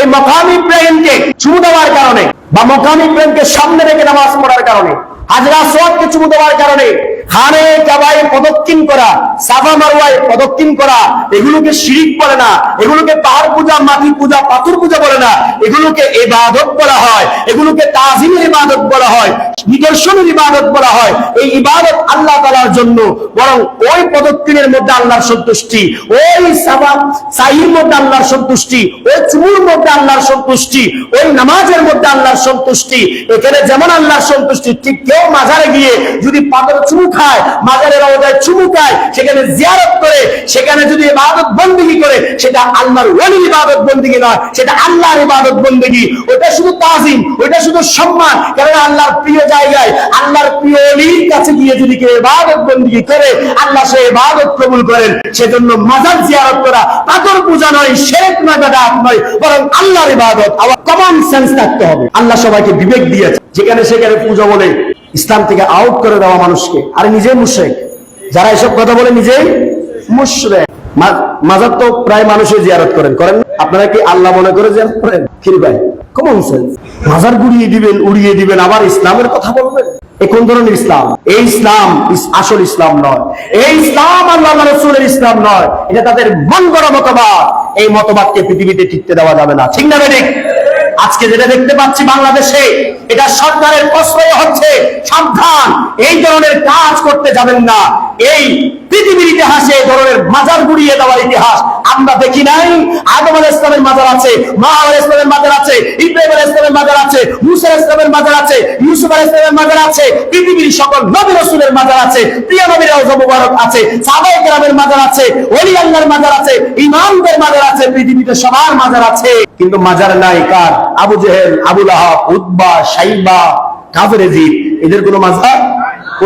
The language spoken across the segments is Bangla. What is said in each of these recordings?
এই মকাম ইব্রাহিমকে চুমু দেওয়ার কারণে বা মকাম ইব্রাহিমকে সামনে রেখে নামাজ পড়ার কারণে, হাজরা সোয়াদকে চুমু দেওয়ার কারণে খানে কাবায় প্রদক্ষিণ করা, সাফা মারওয়ায় প্রদক্ষিণ করা, এগুলোকে শিরিক বলে না, এগুলোকে পাহাড় পূজা, মাটি পূজা, পাথর পূজা বলে না, এগুলোকে ইবাদত বলা হয়, এগুলোকে তাজিমের ইবাদত বলা হয়, নিদর্শনের ইবাদত বলা হয়। এই ইবাদত আল্লাহ তালার জন্য, বরং ওই পদক্ষিণের মধ্যে আল্লাহর সন্তুষ্টি, ওই সাবা সাহির মধ্যে আল্লাহর সন্তুষ্টি, ওই চুমুর মধ্যে আল্লাহর সন্তুষ্টি, ওই নামাজের মধ্যে আল্লাহর সন্তুষ্টি, এখানে যেমন আল্লাহর সন্তুষ্টি, ঠিক কেউ মাঝারে গিয়ে যদি পাথর চুমু খায়, মাজারের রওজায় চুমু খায়, সেখানে জিয়ারত করে, সেখানে যদি ইবাদত বন্দিগি করে, সেটা আল্লাহর ওলির ইবাদত বন্দিগি নয়, সেটা আল্লাহর ইবাদত বন্দিগি। ওটা শুধু তাজিম ওটা শুধু সম্মান। কারণ আল্লাহর প্রিয় জায়গায়, আল্লাহর প্রিয় অলির কাছে গিয়ে যদি কেউ ইবাদত বন্দিগি করে, আল্লাহ সে ইবাদত কবুল করেন। সেজন্য মাজার জিয়ারত করা পাথর পূজা নয় শেখ নয় বেদাত নয়, বরং আল্লাহর ইবাদত। আবার কমন সেন্স থাকতে হবে। আল্লাহ সবাইকে বিবেক দিয়েছে। যেখানে সেখানে পূজা বলে ইসলাম থেকে আউট করে দেওয়া মানুষকে। আর নিজে মুশেক যারা এসব কথা বলে নিজেই মুশরেক। মাজার তো প্রায় মানুষই জিয়ারত করেন। করেন আপনারা কি আল্লাহ মনে করে জিয়ারত করেন? কি ভাই কমন সেন্স মাজার গুড়িয়ে দিবেন, উড়িয়ে দিবেন, আবার ইসলামের কথা বলবেন? এ কোন ধরনের ইসলাম? এই ইসলাম আসল ইসলাম নয়। এই ইসলাম আল্লাহ রসুলের ইসলাম নয়। এটা তাদের মন গড়া মতবাদ। এই মতবাদকে পৃথিবীতে টিকতে দেওয়া যাবে না। ঠিক না বেদিক আজকে যেটা দেখতে পাচ্ছি বাংলাদেশে, এটা সরকারের প্রশ্রয় হচ্ছে সাবধান। এই ধরনের কাজ করতে যাবেন না। এই পৃথিবীর ইতিহাসে এই ধরনের মাজার গুড়িয়ে দেওয়ার ইতিহাস আমরা দেখি নাই। আদম আল ইসলামের মাজার আছে, মা আল ইসলামের মাজার আছে, ইব্রাহিম আল ইসলামের মাজার আছে, মুসা ইসলামের মাজার আছে, ইউসুফ আল ইসলামের মাজার আছে, পৃথিবীর সকল নবী রসুলের মাজার আছে, প্রিয় নবীর মুবারক আছে, সাহাবায়ে কেরামের মাজার আছে আল্লাহর মাজার আছে, ইমামদের মাজার আছে, পৃথিবীতে সবার মাজার আছে। কিন্তু মাজার নাই, কার? আবু জেহেল, আবু লাহাব উদ্বা সাইবা, কাফের এদের কোনো মাজার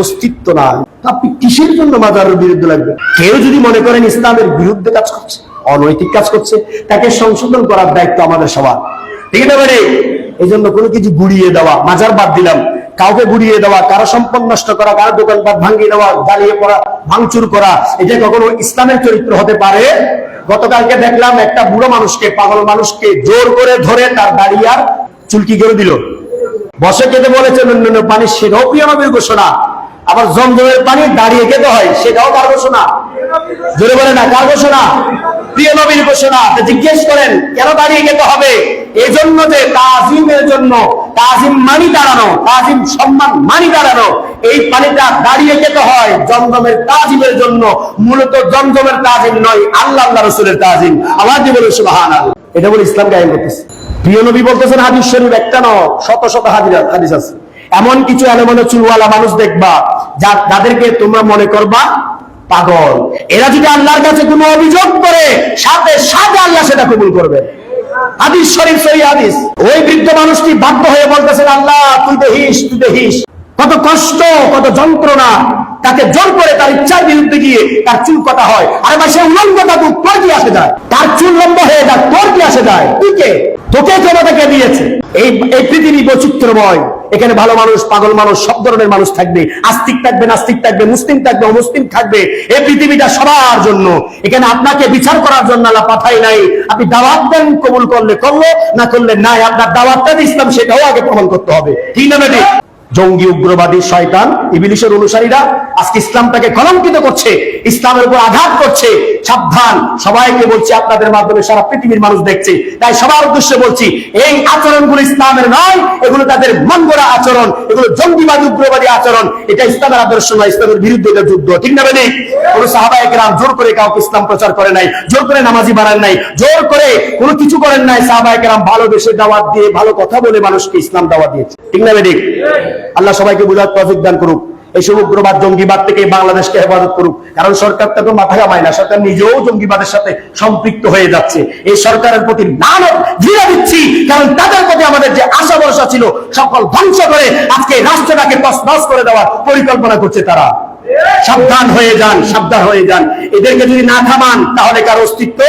অস্তিত্ব নাই। আপনি কিসের জন্য মাজারের বিরুদ্ধে লাগবে? কেউ যদি মনে করেন ইসলামের বিরুদ্ধে কাজ করছে, অনৈতিক কাজ করছে, তাকে সংশোধন করার দায়িত্ব আমাদের সবার। ঠিক আছে মানে এই জন্য কোনো কিছু গুড়িয়ে দেওয়া, মাজার বাদ দিলাম। কাউকে গুড়িয়ে দেওয়া, কারও সম্পদ নষ্ট করা, কারও দোকানপাট ভাঙিয়ে দেওয়া, জ্বালিয়ে পড়া, ভাঙচুর করা, এটা কখনো ইসলামের চরিত্র হতে পারে? গতকালকে দেখলাম একটা বুড়ো মানুষকে, পাগল মানুষকে জোর করে ধরে তার দাঁড়িয়ে আর চুলকি করে দিল। বসে খেতে অন্যান্য পানি সেটাও প্রিয় ঘোষণা। আবার জমজমের পানি দাঁড়িয়ে খেতে হয়, সেটাও কার ঘোষণা? জোরে বলে না, কার ঘোষণা? প্রিয় নবীর ঘোষণা। জিজ্ঞেস করেন, কেন দাঁড়িয়ে খেতে হবে? এই জন্য যে তাজিমের জন্য, তাজিম মানি দাঁড়ানো, তাজিম সম্মান মানি দাঁড়ানো, এই পানিটা দাঁড়িয়ে খেতে হয় জমজমের তাজিমের জন্য। মূলত জমজমের তাজিম নয়, আল্লাহ আল্লাহ রসুলের তাজিম। আবার যে বলে সুবাহান এটা বলে ইসলাম গায়ে করতেছে। প্রিয় নবী বলতেছেন, হাদিস শরীফ একটা ন শত শত হাদিস হাদিস আছে। এমন কিছু এলোমেলো চুলওয়ালা মানুষ দেখবা, যা যাদেরকে তোমরা মনে করবা পাগল। এরা যদি আল্লাহর কাছে কোনো অভিযোগ করে, সাথে সাথে আল্লাহ সেটা কবুল করবে। হাদিস শরীফ ওই বৃদ্ধ মানুষটি বাধ্য হয়ে বলতেছেন, আল্লাহ, তুই দেখিস তুই দেখিস। কত কষ্ট, কত যন্ত্রণা। তাকে জোর করে তার ইচ্ছার বিরুদ্ধে গিয়ে তার চুল কথা হয়। আর সে উলঙ্গ থাকুক, তোর কি আসে যায়? তার চুল লম্বা হয়ে যায় তোর কি আসে যায়? তুই কে? তোকে ক্ষমতা কে দিয়েছে। এই এই পৃথিবী বৈচিত্র্যময়। এখানে ভালো মানুষ, পাগল মানুষ, সব ধরনের মানুষ থাকবে। আস্তিক থাকবে, নাস্তিক থাকবে, মুসলিম থাকবে, অমুসলিম থাকবে। এই পৃথিবীটা সবার জন্য। এখানে আপনাকে বিচার করার জন্য আল্লাহ পাঠাই নাই। আপনি দাওয়াত দেন, কবুল করলে করল, না করলে নাই। আপনার দাওয়াতটা ইসলাম, সেটাও আগে প্রমাণ করতে হবে। ঠিক না জঙ্গি উগ্রবাদী শয়তান ইবিলিশের অনুসারীরা আজকে ইসলামটাকে কলঙ্কিত করছে, ইসলামের উপর আঘাত করছে। সাবধান, সবাইকে বলছি, আপনাদের মাধ্যমে সারা পৃথিবীর মানুষ দেখছে। তাই সবার উদ্দেশ্যে বলছি, এই আচরণগুলো ইসলামের নয়, এগুলো তাদের মন আচরণ, এগুলো জঙ্গিবাদী উগ্রবাদী আচরণ। এটা ইসলামের আদর্শ নয়, ইসলামের বিরুদ্ধে এটা যুদ্ধ, ঠিক না বেনি? কোন সাহাবায়ে কেরাম জোর করে কাউকে ইসলাম প্রচার করে নাই, জোর করে নামাজি বানান নাই, জোর করে কোনো কিছু করেন নাই। সাহাবায়ে কেরাম ভালোবেসে দাওয়াত দিয়ে, ভালো কথা বলে মানুষকে ইসলাম দাওয়াত দিয়েছে, ঠিক না বেনি? আল্লাহ সবাইকে বুঝার তৌফিক দান করুক। এইসব উগ্রবাদ জঙ্গিবাদ থেকে বাংলাদেশকে হেফাজত করুক। কারণ সরকারটা তো মাথা কামায় না, সরকার নিজেও জঙ্গিবাদের সাথে সম্পৃক্ত হয়ে যাচ্ছে। এই সরকারের প্রতি দিচ্ছি, কারণ তাদের প্রতি আমাদের যে আশা ভরসা ছিল, সকল ধ্বংস করে আজকে এই রাষ্ট্রটাকে তসনস করে দেওয়ার পরিকল্পনা করছে তারা। সাবধান হয়ে যান, সাবধান হয়ে যান। এদেরকে যদি না থামান, তাহলে কার অস্তিত্ব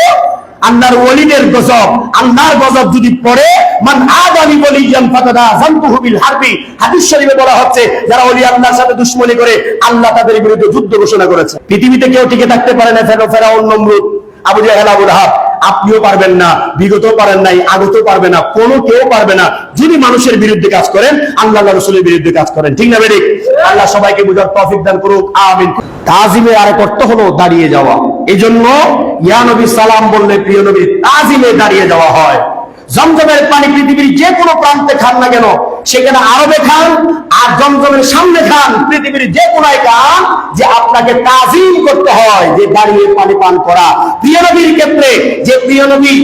আল্লাহর ওলিদের গজব। আল্লাহর গজব যদি পড়ে, মান আদানি বলিয়ান ফাতাদা জানতুহু বিল হারবি। হাদিস শরীফে বলা হচ্ছে, যারা ওলি আল্লাহর সাথে দুশমনি করে, আল্লাহ তাদের বিরুদ্ধে যুদ্ধ ঘোষণা করেছে। পৃথিবীতে কেউ টিকে থাকতে পারে না, ফেরো ফেরাউন নমরুদ, আবু জাহেল আবু লাহাব আপনিও পারবেন না বিগত পারেন নাই, আগতেও পারবে না, কোনো কেউ পারবে না। যিনি মানুষের বিরুদ্ধে কাজ করেন, আল্লাহ রসুলের বিরুদ্ধে কাজ করেন। ঠিক না বেরিক আল্লাহ সবাইকে বুঝার তৌফিক দান করুক, আমিন। তাজিমের আরেক অর্থ হলো দাঁড়িয়ে যাওয়া। এই জন্য ইয়া নবী সালাম বললে, প্রিয় নবী, তাজিমে দাঁড়িয়ে যাওয়া হয়। জমজমের পানি পৃথিবীর যে কোনো প্রান্তে খান না কেন, সেখানে আরবে খান আর জমজমের সামনে খান, পৃথিবীর যে কোনায় খান যে আপনাকে তাজিম করতে হয়, যে দাঁড়িয়ে পানি পান করা। প্রিয় নবীর ক্ষেত্রে, যে প্রিয় নবী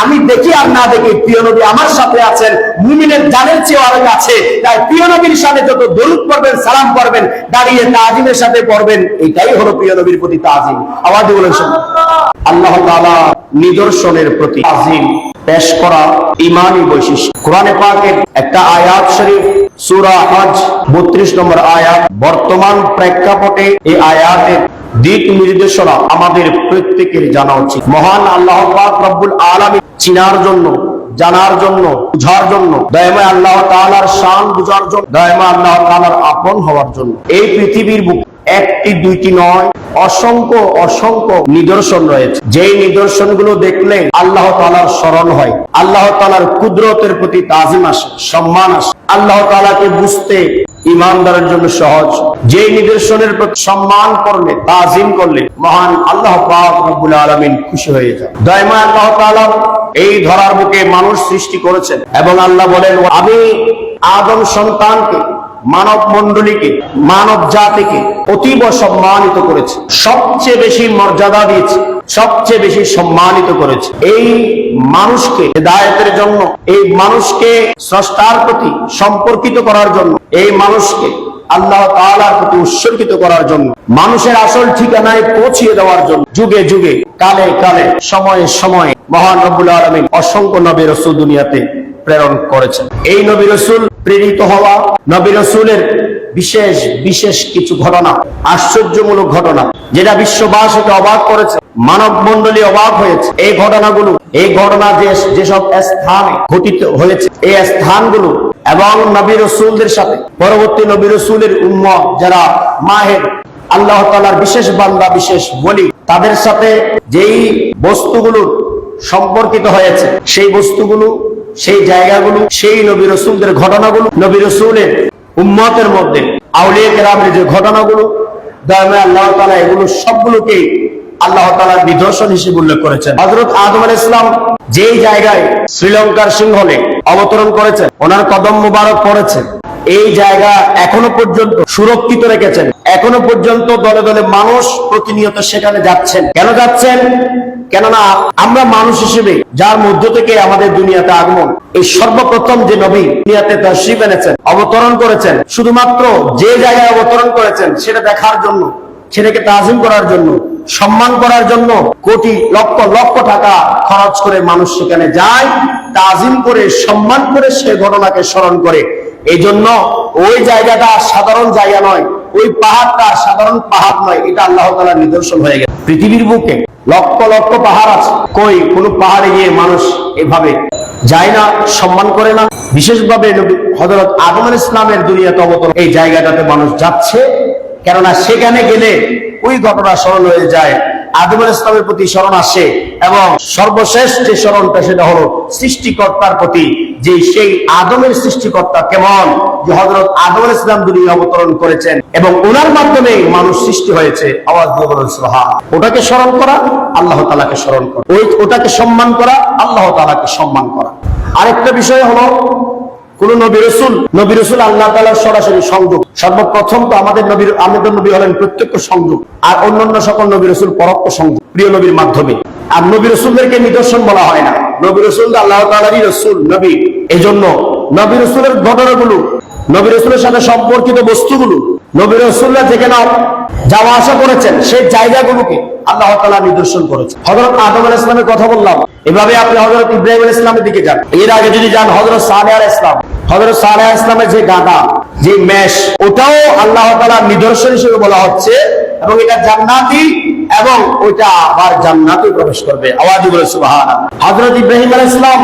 আমি দেখি আর না দেখি, প্রিয় নবী আমার সাথে আছেন, মুমিনের জানের চেয়ে অনেক আছে তাই প্রিয় নবীর সাথে যত দরুদ পড়বেন, সালাম করবেন দাঁড়িয়ে তাজিমের সাথে পড়বেন, এটাই হলো প্রিয় নবীর প্রতি তাজিম। আওয়াজ বলেন আল্লাহ তাআলা নিদর্শনের প্রতি তাজিম পেশ করা ইমানি বৈশিষ্ট্য। কোরআনে পাকের একটা আয়াত শরীফ, সূরা হজ 32 নম্বর আয়াত, বর্তমান প্রেক্ষাপটে এই আয়াতের দিক নির্দেশনা আমাদের প্রত্যেকের জানা উচিত। মহান আল্লাহ রব্বুল আলমী চিনার জন্য, জানার জন্য, বুঝার জন্য দয়মা আল্লাহ তালার শান বুঝার জন্য দয়মা আল্লাহ তালার আপন হওয়ার জন্য। এই পৃথিবীর বুক একটি, দুইটি নয়। অসংখ্য অসংখ্য নিদর্শন রয়েছে। যেই নিদর্শনগুলো দেখলে আল্লাহ তালার স্মরণ হয়, আল্লাহ তালার কুদরতের প্রতি তাজিম আসে, সম্মান আসে। আল্লাহ তালাকে বুঝতে ইমানদারের জন্য সহজ। যে নিদর্শনের প্রতি সম্মান করলে, তাজিম করলে মহান আল্লাহ রব্বুল আলামিন খুশি হয়ে যায় দয়মা আল্লাহ তাআলা এই ধরার বুকে মানুষ সৃষ্টি করেছেন এবং আল্লাহ বলেন, আমি আদম সন্তানকে মানব মন্ডলীকে মানব জাতিকে অতীব সম্মানিত করেছে। সবচেয়ে বেশি মর্যাদা দিয়েছে, সবচেয়ে বেশি সম্মানিত করেছে। এই মানুষকে হেদায়তের জন্য, এই মানুষকে স্রষ্টার প্রতি সম্পর্কিত করার জন্য, এই মানুষকে আল্লাহ তাআলার প্রতি উৎসর্গিত করার জন্য, মানুষের আসল ঠিকানায় পৌঁছিয়ে দেওয়ার জন্য, যুগে যুগে, কালে কালে, সময়ে সময়ে মহান রব্বুল আলমিন অসংখ্য নবী রসুল দুনিয়াতে প্রেরণ করেছেন। এই নবী রসুল প্রেরিত হওয়া নবী রসুলের বিশেষ বিশেষ কিছু ঘটনা, আশ্চর্যমূলক ঘটনা, যেটা বিশ্ববাসীকে অবাক করেছে মানব মন্ডলী অবাক হয়েছে। এই ঘটনাগুলো, এই ঘটনা যে যেসব স্থানে ঘটিত হয়েছে, এই স্থানগুলো এবং নবী রসুলদের সাথে, পরবর্তী নবী রসুলের উম্ম যারা মাহের, আল্লাহ তালার বিশেষ বান্দা, বিশেষ বলি, তাদের সাথে যেই বস্তুগুলো সম্পর্কিত হয়েছে, সেই বস্তুগুলো সেই জায়গাগুলো, সেই নবী রসুলদের ঘটনাগুলো, নবী রসুলের উম্মতের মধ্যে, আউলিয়া কেরামের যে ঘটনাগুলো, দয়াময় আল্লাহ তালা এগুলো সবগুলোকে আল্লাহ তালার নিদর্শন হিসেবে উল্লেখ করেছেন। হজরত আদম আল ইসলাম যেই জায়গায় শ্রীলঙ্কার সিংহলে অবতরণ করেছেন, ওনার কদম মুবারক পড়েছেন। এই জায়গা এখনও পর্যন্ত সুরক্ষিত রেখেছেন। এখনও পর্যন্ত দলে দলে মানুষ প্রতিনিয়ত সেখানে যাচ্ছেন। কেন যাচ্ছেন? কেননা আমরা মানুষ হিসেবে যার মধ্য থেকে আমাদের দুনিয়াতে আগমন, এই সর্বপ্রথম যে নবী দুনিয়াতে তশরিফ এনেছেন, অবতরণ করেছেন, শুধুমাত্র যে জায়গায় অবতরণ করেছেন, সেটা দেখার জন্য, সেটাকে তাজিম করার জন্য, সম্মান করার জন্য কোটি লক্ষ লক্ষ টাকা খরচ করে মানুষ সেখানে যায়, তাজিম করে, সম্মান করে সে ঘটনাকে স্মরণ করে এই জন্য ওই জায়গাটা সাধারণ জায়গা নয়, ওই পাহাড়টা সাধারণ পাহাড় নয়, এটা আল্লাহ তালার নিদর্শন হয়ে গেছে। পৃথিবীর বুকে লক্ষ লক্ষ পাহাড় আছে, কই কোন পাহাড়ে গিয়ে মানুষ এভাবে যায় না, সম্মান করে না? বিশেষভাবে হজরত আল ইসলামের দুনিয়াতে অবতরণ, এই জায়গাটাতে মানুষ যাচ্ছে, কেননা সেখানে গেলে ওই ঘটনা স্মরণ হয়ে যায়, আদম আল ইসলামের প্রতি স্মরণ আসে এবং সর্বশেষ যে স্মরণটা সেটা হলো সৃষ্টিকর্তার প্রতি যে সেই আদমের সৃষ্টিকর্তা কেমন? যে হজরত আদম ইসলাম দুনিয়া অবতরণ করেছেন এবং ওনার মাধ্যমে মানুষ সৃষ্টি হয়েছে। ওটাকে স্মরণ করা, আল্লাহ তালাকে স্মরণ করা। ওই ওটাকে সম্মান করা, আল্লাহ তালাকে সম্মান করা। আরেকটা বিষয় হলো, কোন নবী রসুল নবী রসুল আল্লাহ তালার সরাসরি সংযোগ। সর্বপ্রথম তো আমাদের নবীর, আমাদের নবী হলেন প্রত্যক্ষ সংযোগ, আর অন্যান্য সকল নবী রসুল পরোক্ষ সংযোগ, প্রিয় নবীর মাধ্যমে। আর নবী রসুলদেরকে নিদর্শন বলা হয় না। নবী রসুল আল্লাহ তালারই রসুল, নবী। এই জন্য নবী রসুলের ঘটনাগুলো, নবী রসুলের সাথে সম্পর্কিত বস্তুগুলো, নবী রসুল্লাহ যেখানে যাওয়া আসা করেছেন, সেই জায়গাগুলোকে আল্লাহ তালা নিদর্শন করেছে হজরত আদম আল ইসলামের কথা বললাম, এভাবে আপনি হজরত ইব্রাহিম ইসলামের দিকে যান। এর আগে যদি যান হজরত সালে আল ইসলাম হজরত সালে আল ইসলামের যে গাদা, যে মেষ, ওটাও আল্লাহ তালার নিদর্শন হিসেবে বলা হচ্ছে, এবং এটা জান্নাতি এবং ওইটা আবার জান্নাতে প্রবেশ করবে। আওয়াজ বলে সুবহান হযরত ইব্রাহিম আলাইহিস সালাম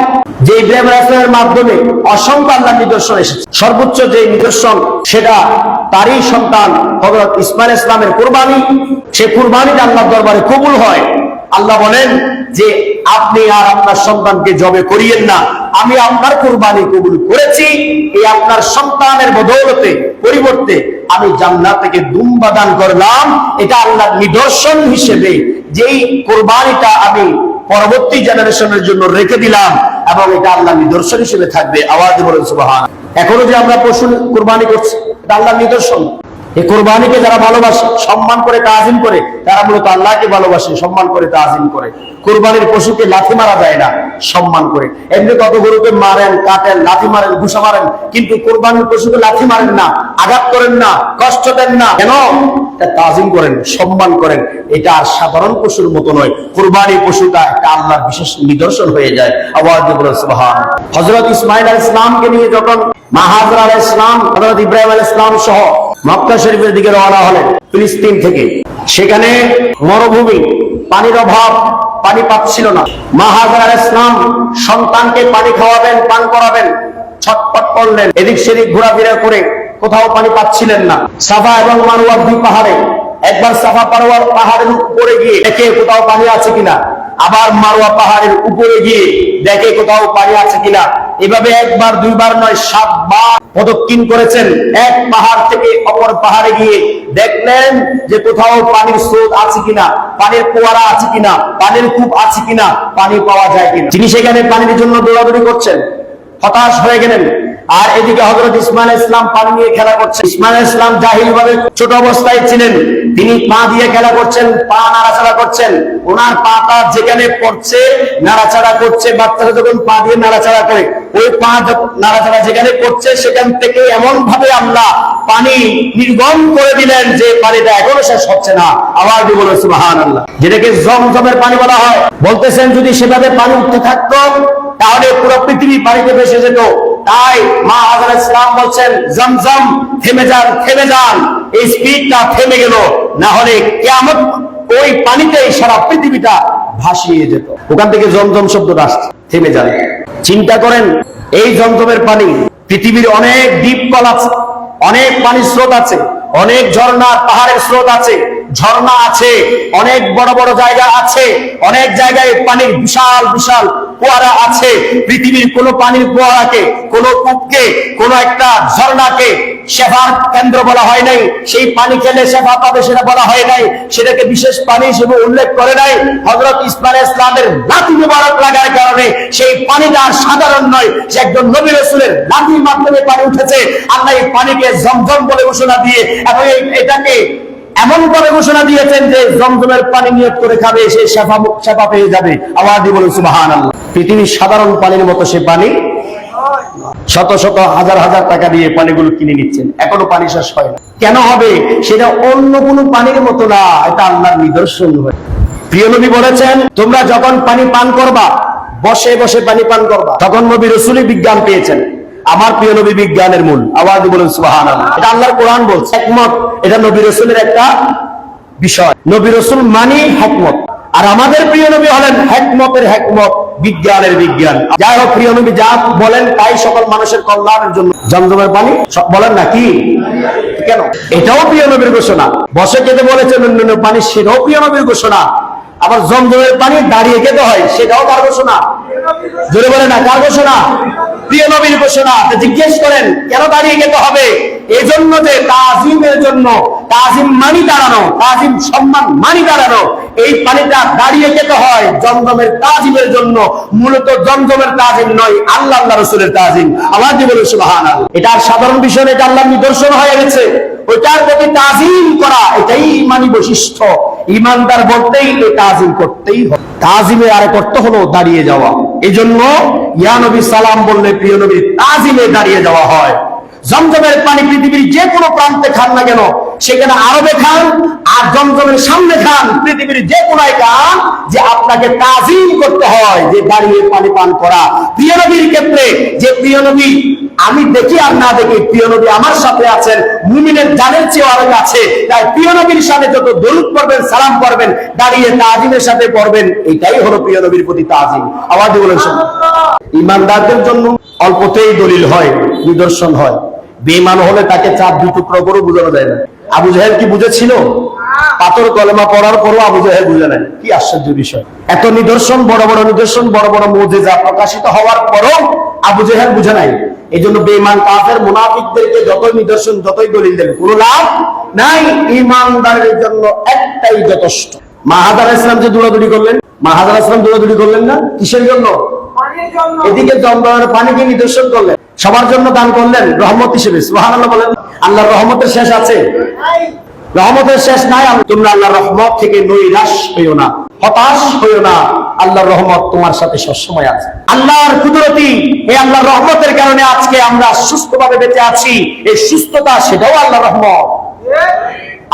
যে ইব্রাহিম আলাইহিস সালামের মাধ্যমে অসংখ্য আল্লাহর নিদর্শন এসেছে। সর্বোচ্চ যে নিদর্শন, সেটা তারই সন্তান হযরত ইসমাইল ইসলামের কুরবানি। সে কুরবানিটা আল্লাহর দরবারে কবুল হয়। আল্লাহ বলেন যে, আপনি আর আপনার সন্তানকে জবে করিয়েন না। আমি আপনার কোরবানি কবুল করেছি। এই আপনার সন্তানের বদৌলতে, পরিবর্তে আমি জান্নাত থেকে করলাম, এটা আল্লাহর নিদর্শন হিসেবে। যেই কোরবানিটা আমি পরবর্তী জেনারেশনের জন্য রেখে দিলাম, এবং এটা আল্লাহ নিদর্শন হিসেবে থাকবে। আওয়াজ বলেন সুবাহ এখনও যে আমরা পশু কোরবানি করছি, এটা আল্লাহর নিদর্শন। এই কোরবানিকে যারা ভালোবাসে, সম্মান করে, তাজিম করে, তারা মূলত আল্লাহকে ভালোবাসে, সম্মান করে, তাজিম করে। কোরবানির পশুকে লাথি মারা যায় না, সম্মান করে। এমনি কত গরুকে মারেন, কাটেন, লাথি মারেন, ঘুষা মারেন, কিন্তু কোরবানির পশুকে লাথি মারেন না, আঘাত করেন না, কষ্ট দেন না। কেন? তাজিম করেন, সম্মান করেন। এটা আর সাধারণ পশুর মতো নয়। কোরবানি পশুটা একটা আল্লাহর বিশেষ নিদর্শন হয়ে যায়। আওয়াজ সুবহান ইসমাইল আলাইহিস সালামকে নিয়ে যখন মা হাজরা আলাইহিস সালাম, হযরত ইব্রাহিম আলাইহিস সালাম সহ মক্কা শরীফের দিকে রওনা হলেন ফিলিস্তিন থেকে। সেখানে মরুভূমি, পানির অভাব, পানি পাচ্ছিল না। মা হাজরা আলাইহিস সালাম সন্তানকে পানি খাওয়াবেন, পান করাবেন ছটপট করলেন, এদিক সেদিক ঘোরাফেরা করে কোথাও পানি পাচ্ছিলেন না। সাফা এবং মারোয়া দুই পাহাড়ে, একবার সাফা পারোয়া পাহাড়ের উপরে গিয়ে দেখে কোথাও পানি আছে কিনা। আবার মারোয়া পাহাড়ের উপরে গিয়ে দেখে কোথাও পানি আছে কিনা। এভাবে একবার, দুইবার নয়, সাতবার প্রদক্ষিণ করেছেন। এক পাহাড় থেকে অপর পাহাড়ে গিয়ে দেখলেন যে কোথাও পানির স্রোত আছে কিনা, পানির কুয়ারা আছে কিনা, পানির কূপ আছে কিনা, পানি পাওয়া যায় কিনা। তিনি সেখানে পানির জন্য দৌড়াদৌড়ি করছেন। হতাশ হয়ে গেলেন। আর এদিকে হজরত ইসমাইল ইসলাম পানি নিয়ে খেলা করছেন। ইসমাইল ইসলাম জাহিল ভাবে ছোট অবস্থায় ছিলেন। তিনি পা দিয়ে খেলা করছেন, পা নাড়াচাড়া করছেন। ওনার পাটা যেখানে পড়ছে, নাড়াচাড়া করছে, বাচ্চারা যখন পা দিয়ে নাড়াচাড়া করে, ওই পা নাড়াচাড়া যেখানে করছে সেখান থেকে এমন ভাবে আমরা পানি নির্গম করে দিলেন যে পানিটা এখনও শেষ হচ্ছে না। আবার দিয়ে বলে সুবাহান আল্লাহ যেটাকে জমজমের পানি বলা হয়। বলতেছেন, যদি সেভাবে পানি উঠতে থাকতো, তাহলে পুরো পৃথিবী পানিতে ভেসে যেত। তাই মা হাজার ইসলাম বলছেন জমজম থেমে যান থেমে যান। এই স্পিডটা থেমে গেল। না হলে কেমন ওই পানিতেই সারা পৃথিবীটা ভাসিয়ে যেত। ওখান থেকে জমজম শব্দটা আসছে, থেমে যান। চিন্তা করেন, এই জমজমের পানি পৃথিবীর অনেক দ্বীপ কল আছে, অনেক পানির স্রোত আছে, অনেক ঝর্ণা পাহাড়ের স্রোত আছে, ঝর্ণা আছে, অনেক বড় বড় জায়গা আছে, অনেক জায়গায় পানির বিশাল বিশাল ফোয়ারা আছে। পৃথিবীর কোন পানির ফোয়ারাকে কোন কূপকে, কোন একটা ঝর্ণাকে সেবার কেন্দ্র বলা হয় নাই। সেই পানি খেলে সেবা পাবে সেটা বলা হয় নাই। সেটাকে বিশেষ পানি হিসেবে উল্লেখ করে নাই। হজরত ইসমাইল ইসলামের লাঠি মুবারক লাগার কারণে সেই পানিটা সাধারণ নয়। সে একজন নবী রসুলের লাঠির মাধ্যমে পানি উঠেছে। আল্লাহ এই পানিকে জমজম বলে ঘোষণা দিয়ে এবং এটাকে এমন করে ঘোষণা দিয়েছেন যে জমজমের পানি নিয়োগ করে খাবে, সে সেবা সেবা পেয়ে যাবে। আওয়াজ দিয়ে বলুন সুবাহান পৃথিবীর সাধারণ পানির মতো সে পানি শত শত হাজার হাজার টাকা দিয়ে পানিগুলো কিনে নিচ্ছেন। এখনও পানি শেষ হয় না। কেন হবে? সেটা অন্য কোনো পানির মতো না, এটা আল্লাহর নিদর্শন হয়। প্রিয় নবী বলেছেন, তোমরা যখন পানি পান করবা, বসে বসে পানি পান করবা। তখন নবী রসুলি বিজ্ঞান পেয়েছেন। আমার প্রিয় নবী বিজ্ঞানের মূল। আওয়াজ বলুন সুবাহান এটা আল্লাহর কোরআন বলছে। একমত এটা নবী রসুলের একটা বিষয়। নবী রসুল মানি হকমত। আর আমাদের প্রিয় নবী হলেন হকমতের হকমত, বিজ্ঞানের বিজ্ঞান। যাই হোক, প্রিয় নবী যা বলেন তাই সকল মানুষের কল্যাণের জন্য। জমজমের পানি বলেন না কি? কেন? এটাও প্রিয় নবীর ঘোষণা। বসে খেতে বলেছেন অন্যান্য পানি সেটাও প্রিয় নবীর ঘোষণা। আবার জমজমের পানি দাঁড়িয়ে খেতে হয়, সেটাও তার ঘোষণা। জোরে বলে না, কার ঘোষণা? প্রিয় নবীর ঘোষণা। জিজ্ঞেস করেন, কেন দাঁড়িয়ে যেতে হবে? এই জন্য যে তাজিমের জন্য তাজিম মানি দাঁড়ানো, তাজিম সম্মান মানি দাঁড়ানো, এই পানিটা দাঁড়িয়ে যেতে হয় জমজমের তাজিমের জন্য। মূলত জমজমের তাজিম নয়, আল্লাহ আল্লাহ রসুলের তাজিম। আল্লাহ বলে সুবাহান এটা সাধারণ বিষয় এটা আল্লাহ নিদর্শন হয়ে গেছে। ওইটার প্রতি তাজিম করা, এটাই ইমানি বৈশিষ্ট্য। ইমানদার বলতেই এই তাজিম করতেই হবে। তাজিমে আর করতে হলো দাঁড়িয়ে যাওয়া। এই জন্য ইয়া নবী সালাম বললে, প্রিয় নবী, তাজিমে দাঁড়িয়ে যাওয়া হয়। জমজমের পানি পৃথিবীর যে কোনো প্রান্তে খান না কেন, সেখানে আরবে খান আর জমজমের সামনে খান, পৃথিবীর যে কোনায় খান যে আপনাকে তাজিম করতে হয়, যে দাঁড়িয়ে পানি পান করা। প্রিয় নবীর ক্ষেত্রে যে প্রিয় নবী আমি দেখি আর না দেখি প্রিয় নবী আমার সাথে আছেন মুমিনের জানের চেয়ে অনেক আছে তাই প্রিয় নবীর সাথে যত দরুদ পড়বেন সালাম করবেন দাঁড়িয়ে তাজিমের সাথে পড়বেন এটাই হলো প্রিয় নবীর প্রতি তাজিম। আওয়াজ বলেন শুনুন। ইমানদারদের জন্য অল্পতেই দলিল হয় নিদর্শন হয়। বেমান হলে তাকে চার দুই টুকরো করে বোঝানো যায় না। আবু জাহেল কি বুঝেছিল? পাথর কলেমা পড়ার পরও আবু জাহেল বুঝে নেন কি আশ্চর্য বিষয়। এত নিদর্শন বড় বড় নিদর্শন বড় বড় মুজিজা প্রকাশিত হওয়ার পরও আবু জাহেল বুঝে নাই। এই জন্য বেঈমান কাফের মুনাফিকদেরকে যতই নিদর্শন, যতই দলিল দেবে, কোনো লাভ নাই। ইমানদারের জন্য একটাই যথেষ্ট। মাহাদার ইসলাম যে দৌড়াদৌড়ি করলেন মাহাদার ইসলাম দৌড়াদৌড়ি করলেন না? কিসের জন্য? এদিকে জমজমের পানিকে নিদর্শন করলেন, সবার জন্য দান করলেন, রহমত হিসেবে। সুবহানাল্লাহ বলেন, আল্লাহর রহমতের শেষ আছে। রহমতের শেষ নাই তোমরা আল্লাহর রহমত থেকে নৈরাশ হইও না, হতাশ হইও না। আল্লাহর রহমত তোমার সাথে সবসময় আছে। আল্লাহর কুদরতি এই আল্লাহর রহমতের কারণে আজকে আমরা সুস্থভাবে বেঁচে আছি। এই সুস্থতা সেটাও আল্লাহর রহমত।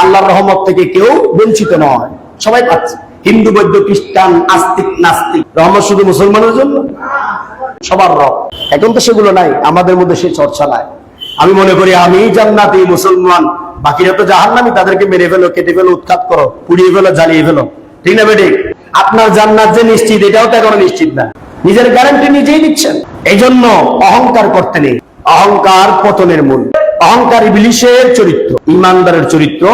আল্লাহর রহমত থেকে কেউ বঞ্চিত নয়। সবাই পাচ্ছে। হিন্দু, বৌদ্ধ, খ্রিস্টান, আস্তিক, নাস্তিক, রহমত শুধু মুসলমানের জন্য? সবার রব। এখন তো সেগুলো নাই, আমাদের মধ্যে সে চর্চা নাই। আমি মনে করি আমি জান্নাতি মুসলমান। বাকিরা তো জাহান্নামি, তাদেরকে মেরে ফেলো, কেটে ফেলো, উৎখাত করো, পুড়িয়ে ফেলো, জ্বালিয়ে ফেলো। ঠিক না বেঠিক আপনার জান্নাত যে নিশ্চিত, এটাও তো এখনও নিশ্চিত না। নিজের গ্যারান্টি নিজেই দিচ্ছেন। এই জন্য অহংকার করতে নেই। অহংকার পতনের মূল। অহংকার ইবলিশের চরিত্র, ইমানদারের চরিত্র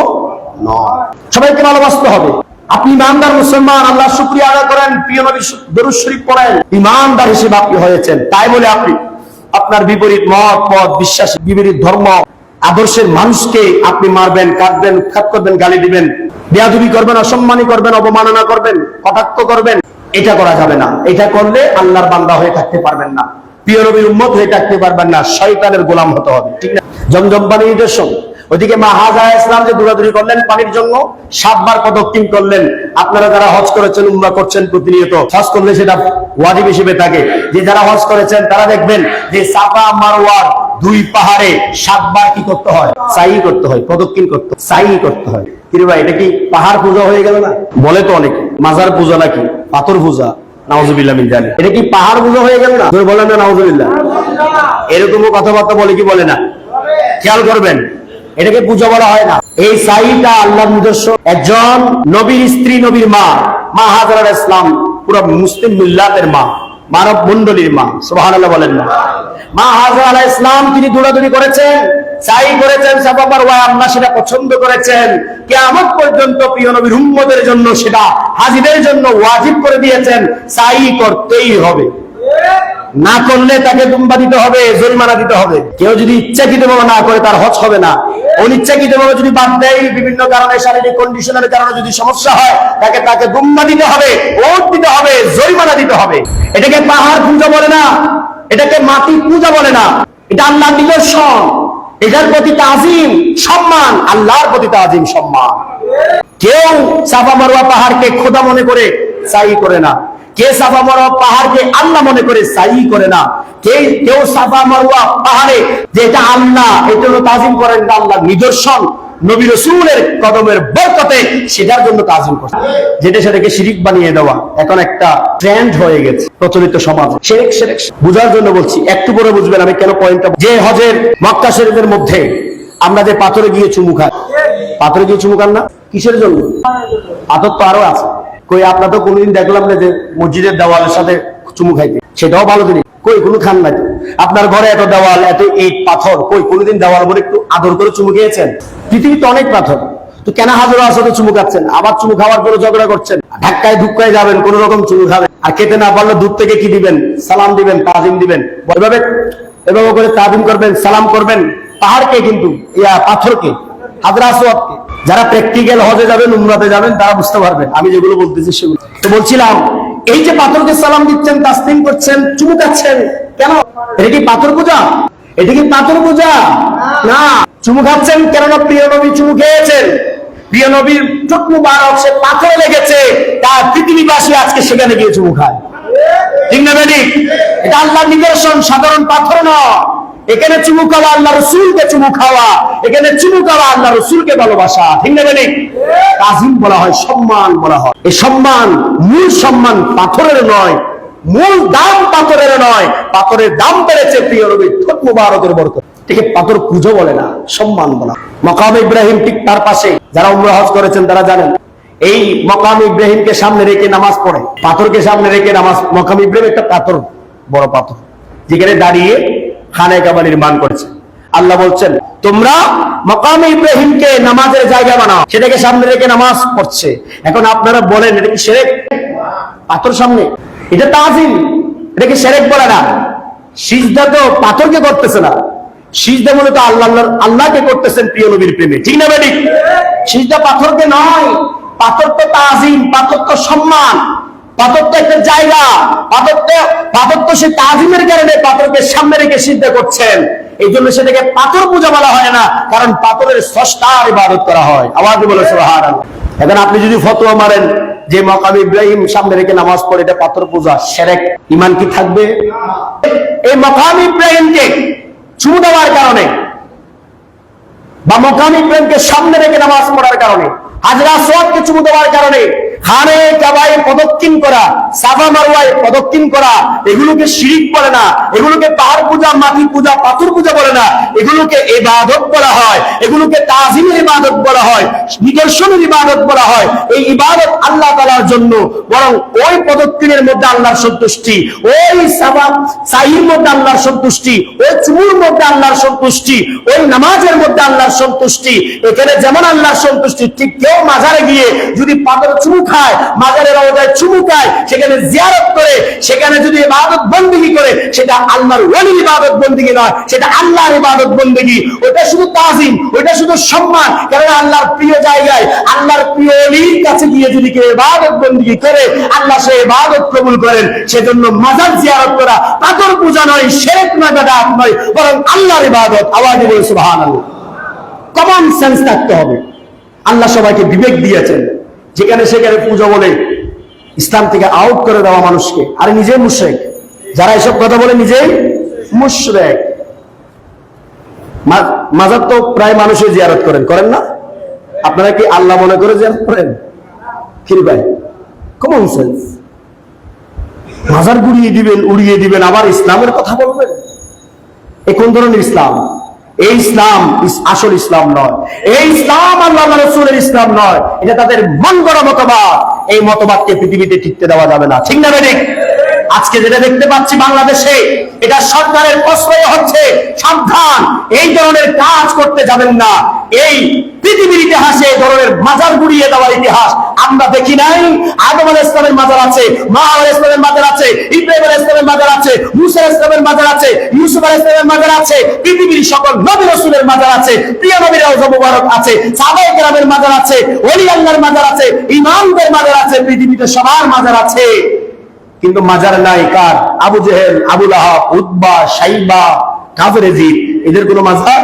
নয়। সবাইকে ভালোবাসতে হবে। আপনি ইমানদার মুসলমান আল্লাহ শুক্রিয়া আদায় করেন, প্রিয় নবী দরুদ শরীফ পড়েন। ইমানদার হিসেবে আপনি হয়েছেন। তাই বলে আপনি আপনার বিপরীত মত, পথ, বিশ্বাস, বিপরীত ধর্ম আদর্শের মানুষকে আপনি মারবেন কাটবেন উৎখাত করবেন, গালি দিবেন, বেয়াদুবি করবেন, অসম্মানী করবেন, অবমাননা করবেন, কটাক্ষ করবেন, এটা করা যাবে না। এটা করলে আল্লাহর বান্দা হয়ে থাকতে পারবেন না। আপনারা যারা হজ করেছেন, উমরা করছেন প্রতিনিয়ত, হজ করলে সেটা ওয়াজিব হিসেবে থাকে। যে যারা হজ করেছেন, তারা দেখবেন যে সাফা মারওয়ার দুই পাহাড়ে সাতবার কি করতে হয়? সাই করতে হয়, প্রদক্ষিণ করতে সাই করতে হয়। কিরে ভাই, এটা কি পাহাড় পূজা হয়ে গেল না? বলে তো অনেকে, মাজার পূজা নাকি? পাথর পূজা বলেন কথাবার্তা বলে কি বলে না? খেয়াল করবেন, এটাকে পূজা বলা হয় না। এই সাইটা আল্লাহ নিদর্শন একজন নবীর স্ত্রী, নবীর মা মা হাজার ইসলাম, পুরো মুসলিম মিল্লাতের মা। মানব মন্ডলীর মা সোহান বলেন না। মা হাজার আলাহ ইসলাম তিনি দৌড়াদৌড়ি করেছেন চাই করেছেন সাবাবার ওয়াই সেটা পছন্দ করেছেন। কেমন পর্যন্ত প্রিয় নবীর উম্মদের জন্য সেটা হাজিদের জন্য ওয়াজিব করে দিয়েছেন চাই করতেই হবে। না করলে তাকে দুম্বা দিতে হবে, জরিমানা দিতে হবে। কেউ যদি ইচ্ছাকৃত ভাবে না করে, তার হজ হবে না। অনিচ্ছাকৃত ভাবে যদি বাদ দেয়, বিভিন্ন কারণে, শারীরিক কন্ডিশনের কারণে যদি সমস্যা হয়, তাকে তাকে দুম্বা দিতে হবে, ওট দিতে হবে, জরিমানা দিতে হবে। এটাকে পাহাড় পূজা বলে না, এটাকে মাটি পূজা বলে না। এটা আল্লাহ নিদর্শন। এটার প্রতি তাজিম, সম্মান। আল্লাহর প্রতি তাজিম, সম্মান। কেউ সাফা মারুয়া পাহাড়কে খোদা মনে করে সাই করে না। কে সাফা মারুয়া পাহাড়কে আল্লাহ মনে করে সাই করে না কে কেউ সাফা মারুয়া পাহাড়ে যে এটা আল্লাহ এটা তাজিম করেন আল্লাহ নিদর্শন, নবী রসুলের কদমের বরকতে সেটার জন্য তাজিম যেটা সেটাকে শিরিক বানিয়ে দেওয়া। এখন একটা ট্রেন্ড হয়ে গেছে, প্রচলিত সমাজ। শেরেক শেরেক। বুঝার জন্য বলছি, একটু পরে বুঝবেন আমি কেন পয়েন্টটা যে হজের, মক্কা শরীফের মধ্যে আমরা যে পাথরে গিয়ে চুমু খাই। পাথরে গিয়ে চুমু খান না? কিসের জন্য? পাথর তো আরও আছে। কই, আপনার তো কোনোদিন দেখলাম না যে মসজিদের দেওয়ালের সাথে চুমু খাইতে। সেটাও ভালো জিনিস। কই, কোনো খান না আপনার ঘরে এত দেওয়াল, এত ইট, পাথর, কই, কোনোদিন দেওয়াল বলে একটু আদর করে চুমু খেয়েছেন? পৃথিবীতে অনেক পাথর। তো কেন হাজার আসতে চুমু খাচ্ছেন? আবার চুমু খাওয়ার পরে ঝগড়া করছেন? ধাক্কায় ধুক্কায় যাবেন কোন রকম চুমু খাবেন। আর খেতে না পারলে দূর থেকে কি দিবেন? সালাম দিবেন, তাজিম দিবেন। এভাবে এভাবে করে তাজিম করবেন, সালাম করবেন। পাহাড়কে কিন্তু, ইয়া, পাথরকে, হাজরা আসওয়াদকে। যারা প্র্যাকটিক্যাল হজে যাবেন, উমরাতে যাবেন, তারা বুঝতে পারবেন। আমি যেগুলো বলতেছি সেগুলো। তো বলছিলাম, এই যে পাথরকে সালাম দিচ্ছেন, তাসলিম করছেন, চুমু খাচ্ছেন, কেন? এটা কি পাথর পূজা? এটা কি পাথর পূজা? না। চুমু খাচ্ছেন কেননা প্রিয় নবী চুমু খেয়েছেন। প্রিয় নবীর চোখ মুবারক সে পাথরে লেগেছে, তার পৃথিবীবাসী আজকে সেখানে গিয়ে চুমু খায়। ঠিক না বেদি এটা আল্লাহর নিদর্শন, সাধারণ পাথর নয়। এখানে চুমু খাওয়া আল্লাহ রসুলকে চুমু খাওয়া। এখানে চুমু খাওয়া আল্লাহ রসুলকে ভালোবাসা। ঠিক না বেদি তাজিম বলা হয়, সম্মান বলা হয়। এই সম্মান মূল সম্মান পাথরের নয়, মূল দাম পাথরের নয়। পাথরের দাম বেড়েছে প্রিয় রবি মুবারকের বরকত। ঠিক পাথর পুজো বলে না, সম্মান বলা মকাম ইব্রাহিম ঠিক তার পাশে। যারা উমরা হজ করেছেন তারা জানেন, এই মকাম ইব্রাহিমকে সামনে রেখে নামাজ পড়ে। পাথরকে সামনে রেখে নামাজ, মকাম ইব্রাহিম একটা পাথর, বড় পাথর। যেখানে দাঁড়িয়ে খানে কাবা নির্মাণ করেছে। আল্লাহ বলছেন, তোমরা মকামে ইব্রাহিমকে নামাজের জায়গা বানাও। সেটাকে সামনে রেখে নামাজ পড়ছে। এখন আপনারা বলেন, এটা কি সেরেক? পাথর সামনে। এটা তাজিম এটাকে সেরেক বলে না? সিজদা তো পাথরকে করতেছে না। সিজদা মূলত আল্লাহ আল্লাহকে করতেছেন প্রিয় নবীর প্রেমে। ঠিক না বেডিক সিজদা পাথরকে নয়। পাথর তো তাজিম পাথর তো সম্মান। পাথর তো একটা জায়গা পাথর তো পাথর তো সে তাজিমের কারণে পাথরকে সামনে রেখে সিদ্ধা করছেন। এই জন্য সেটাকে পাথর পূজা বলা হয় না, কারণ পাথরের ইবাদত করা হয়। বলে সুবহান এখন আপনি যদি ফতোয়া মারেন যে মকাম ইব্রাহিম সামনে রেখে নামাজ পড়ে, এটা পাথর পূজা, সেরেক, ইমান কি থাকবে? এই মকাম ইব্রাহিমকে চুমু দেওয়ার কারণে বা মকাম ইব্রাহিমকে সামনে রেখে নামাজ পড়ার কারণে, হাজরা সোয়াদকে চুমু দেওয়ার কারণে খানে কাবায় প্রদক্ষিণ করা, সাফা প্রদক্ষিণ করা, এগুলোকে শিরিক বলে না, এগুলোকে পাহাড় পূজা মাটি পূজা, পাথর পূজা বলে না, এগুলোকে ইবাদত বলা হয়, এগুলোকে তাজিমের ইবাদত বলা হয়, নিদর্শনের ইবাদত বলা হয়। এই ইবাদত আল্লাহ তালার জন্য, বরং ওই পদক্ষিণের মধ্যে আল্লাহর সন্তুষ্টি, ওই সাবা সাহির মধ্যে আল্লাহর সন্তুষ্টি, ওই চুমুর মধ্যে আল্লাহর সন্তুষ্টি, ওই নামাজের মধ্যে আল্লাহর সন্তুষ্টি, এখানে যেমন আল্লাহর সন্তুষ্টি, ঠিক কেউ মাজারে গিয়ে যদি পাথর চুমু খায়, মাজারের রওজায় চুমু খায়, সেখানে জিয়ারত করে, সেখানে যদি ইবাদত বন্দিগি করে, সেটা আল্লাহর ওলির ইবাদত বন্দিগি নয়, সেটা আল্লাহর ইবাদত বন্দিগি। ওটা শুধু তাজিম ওটা শুধু সম্মান। কারণ আল্লাহর প্রিয় জায়গায়, আল্লাহর প্রিয় অলির কাছে গিয়ে যদি কেউ ইবাদত বন্দিগি করে, আল্লাহ সে ইবাদত কবুল করেন, সেজন্য মাজার জিয়ারত করা পাথর পূজা নয় শেখ নয় বেদাত নয়, বরং আল্লাহর ইবাদত। আওয়াজে বলে সুবহানাল্লাহ। কমন সেন্স থাকতে হবে। আল্লাহ সবাইকে বিবেক দিয়েছেন। যেখানে সেখানে পুজো বলে ইসলাম থেকে আউট করে দেওয়া মানুষকে। আর নিজে মুশরেক। যারা এসব কথা বলে নিজেই মুশরেক। মাজার তো প্রায় মানুষই জিয়ারত করেন। করেন না? আপনারা কি আল্লাহ মনে করে জিয়ারত করেন? ভাই কমন সেন্স মাজার গুড়িয়ে দিবেন, উড়িয়ে দিবেন, আবার ইসলামের কথা বলবেন? এ কোন ধরনের ইসলাম? এই ইসলাম আসল ইসলাম নয়। এই ইসলাম আল্লাহ রসুলের ইসলাম নয়। এটা তাদের মন করা মতবাদ। এই মতবাদকে পৃথিবীতে টিকতে দেওয়া যাবে না। ঠিক না বেদিক আজকে যেটা দেখতে পাচ্ছি বাংলাদেশে, এটা সরকারের প্রশ্রয় হচ্ছে সাবধান। এই ধরনের কাজ করতে যাবেন না। এই পৃথিবীর ইতিহাসে এই ধরনের মাজার গুড়িয়ে দেওয়ার ইতিহাস আমরা দেখি নাই। আদম আল ইসলামের মাজার আছে, মা আল ইসলামের মাজার আছে, ইব্রাহিম আল ইসলামের মাজার আছে, মুসা ইসলামের মাজার আছে, ইউসুফ আল ইসলামের মাজার আছে, পৃথিবীর সকল নবী রসুলের মাজার আছে, প্রিয় নবীর মুবারক আছে, সাহাবায়ে কেরামের মাজার আছে, ওলি আল্লাহর মাজার আছে, ইমামদের মাজার আছে, পৃথিবীতে সবার মাজার আছে। কিন্তু মাজার নাই কার? আবু জেহেল আবুল আহাব উদ্বা সাইবা কাফের এদের কোনো মাজার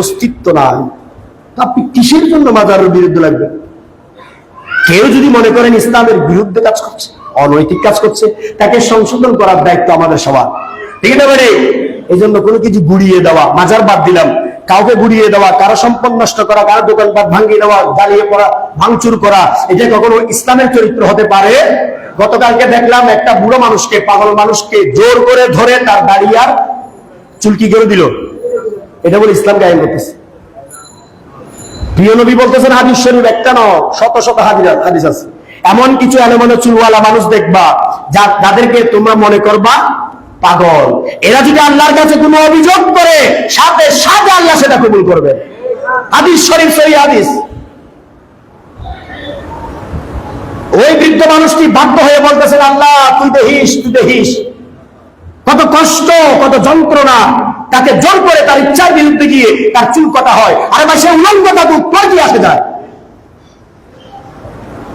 অস্তিত্ব নাই। আপনি কিসের জন্য মাজারের বিরুদ্ধে লাগবে কেউ যদি মনে করেন ইসলামের বিরুদ্ধে কাজ করছে, অনৈতিক কাজ করছে, তাকে সংশোধন করার দায়িত্ব আমাদের সবার। ঠিক এই জন্য কোনো কিছু গুড়িয়ে দেওয়া, মাজার বাদ দিলাম। কাউকে গুড়িয়ে দেওয়া, কারও সম্পদ নষ্ট করা, কারও দোকানপাট ভাঙিয়ে দেওয়া পড়া, ভাঙচুর করা, এটা কখনো ইসলামের চরিত্র হতে পারে? গতকালকে দেখলাম একটা বুড়ো মানুষকে, পাগল মানুষকে জোর করে ধরে তার দাড়ি আর চুলকি করে দিল। এটা বলে ইসলাম গায়ে করতেছে। প্রিয় নবী বলতেছেন, হাদিস শরীফ একটা ন শত শত হাদিস আছে এমন কিছু এলোমেলো চুলওয়ালা মানুষ দেখবা, যা যাদেরকে তোমরা মনে করবা পাগল। এরা যদি আল্লাহর কাছে কোনো অভিযোগ করে, সাথে সাথে আল্লাহ সেটা কবুল করবে। হাদিস শরীফ, সহি হাদিস। ওই বৃদ্ধ মানুষটি বাধ্য হয়ে বলতেছেন, আল্লাহ, তুই দেখিস তুই দেখিস। কত কষ্ট, কত যন্ত্রণা। তাকে জোর করে তার ইচ্ছার বিরুদ্ধে গিয়ে তার চুল কথা হয়। আর ভাই, সে উলঙ্গ থাকুক তোর কি আসে যায়?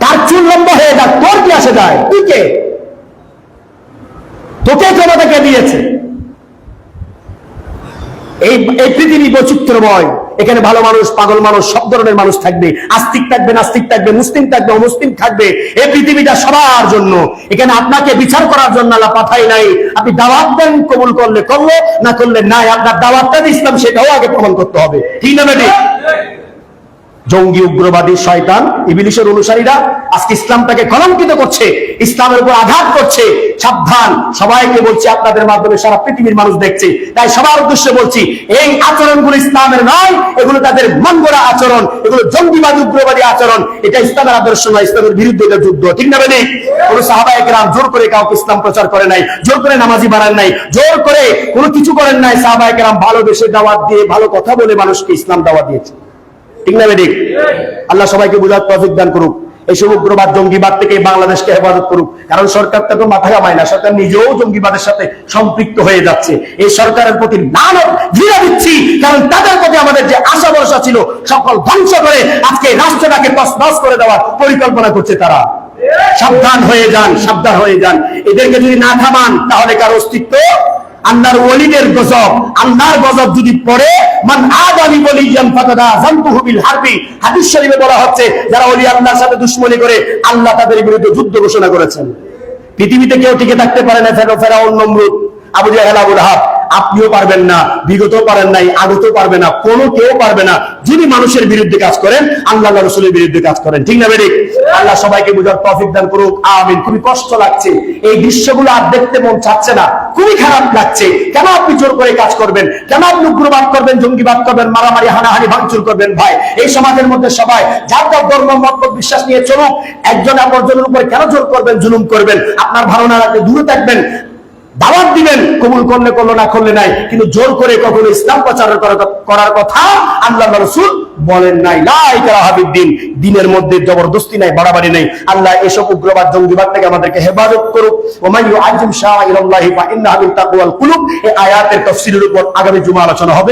তার চুল লম্বা হয়ে যাক, তোর কি আসে যায়? তুই কে? তোকে ক্ষমতা কে দিয়েছে। এই এই পৃথিবী বৈচিত্র্যময়। এখানে ভালো মানুষ, পাগল মানুষ, সব ধরনের মানুষ থাকবে। আস্তিক থাকবে, নাস্তিক থাকবে, মুসলিম থাকবে, অমুসলিম থাকবে। এই পৃথিবীটা সবার জন্য। এখানে আপনাকে বিচার করার জন্য আল্লাহ পাঠাই নাই। আপনি দাওয়াত দেন, কবুল করলে করল, না করলে নাই। আপনার দাওয়াতটা ইসলাম, সেটাও আগে প্রমাণ করতে হবে। ঠিক না জঙ্গি উগ্রবাদী শয়তান ইবিলিশের অনুসারীরা আজকে ইসলামটাকে কলঙ্কিত করছে, ইসলামের উপর আঘাত করছে। সাবধান, সবাইকে বলছি, আপনাদের মাধ্যমে সারা পৃথিবীর মানুষ দেখছে। তাই সবার উদ্দেশ্যে বলছি, এই আচরণগুলো ইসলামের নয়, এগুলো তাদের গড়া আচরণ, এগুলো জঙ্গিবাদী উগ্রবাদী আচরণ। এটা ইসলামের আদর্শ নয়, ইসলামের বিরুদ্ধে এটা যুদ্ধ। ঠিক না বেদিক কোন সাহাবায়ে কেরাম জোর করে কাউকে ইসলাম প্রচার করে নাই, জোর করে নামাজি বানান নাই, জোর করে কোনো কিছু করেন নাই। সাহাবায়ে কেরাম ভালোবেসে দাওয়াত দিয়ে, ভালো কথা বলে মানুষকে ইসলাম দাওয়াত দিয়েছে। ঠিক না বেদিক আল্লাহ সবাইকে বুঝার তৌফিক দান করুক। এইসব উগ্রবাদ জঙ্গিবাদ থেকে বাংলাদেশকে হেফাজত করুক। কারণ সরকারটা তো মাথা কামায় না, সরকার নিজেও জঙ্গিবাদের সাথে সম্পৃক্ত হয়ে যাচ্ছে। এই সরকারের প্রতি দিচ্ছি কারণ তাদের প্রতি আমাদের যে আশা ভরসা ছিল, সকল ধ্বংস করে আজকে রাষ্ট্রটাকে তসনস করে দেওয়ার পরিকল্পনা করছে তারা। সাবধান হয়ে যান, সাবধান হয়ে যান। এদেরকে যদি না থামান তাহলে কার অস্তিত্ব আল্লাহর ওলিদের গজব। আল্লাহর গজব যদি পড়ে, মান আদানি বলিয়ান ফাতাদা জানতুহু বিল হারবি। হাদিস শরীফে বলা হচ্ছে, যারা ওলি আল্লাহর সাথে দুশমনি করে, আল্লাহ তাদের বিরুদ্ধে যুদ্ধ ঘোষণা করেছেন। পৃথিবীতে কেউ টিকে থাকতে পারে না ফেরাউন নমরুদ, আবু জাহেল আবু হাব। আপনিও পারবেন না বিগত পারেন নাই আগত পারবে না, কোনো কেউ পারবে না। যদি মানুষের বিরুদ্ধে কাজ করেন, আল্লাহ রসুলের বিরুদ্ধে কাজ করেন। ঠিক না বেরিক আল্লাহ সবাইকে বুঝার তফিক দান করুক, আমিন। খুবই কষ্ট লাগছে। এই দৃশ্যগুলো আর দেখতে মন চাচ্ছে না, খুবই খারাপ লাগছে। কেন আপনি জোর করে কাজ করবেন? কেন আপনি উগ্রবাদ করবেন, জঙ্গিবাদ করবেন, মারামারি, হানাহানি, ভাঙচুর করবেন ভাই? এই সমাজের মধ্যে সবাই, যার যার ধর্ম, মত বিশ্বাস নিয়ে চলুক, একজন অপরজনের উপর কেন জোর করবেন, জুলুম করবেন? আপনার না লাগলে দূরে থাকবেন। দাওয়াত দিবেন, কবুল করলে, করল, না করলে নাই। কিন্তু জোর করে কখনো ইসলাম প্রচার করার- কথা আল্লাহ রসুল বলেন নাই। লাই তারা হাবিব দিন দিনের মধ্যে জবরদস্তি নাই, বাড়াবাড়ি নাই। আল্লাহ এসব উগ্রবাদ, জঙ্গিবাদ থেকে আমাদেরকে হেফাজত করুক। ওমাইয়ু আজিম শাহ ইলাল্লাহি ফা ইন্নাহু মিন এই আয়াতের তাফসীরের উপর আগামী জুমা আলোচনা হবে।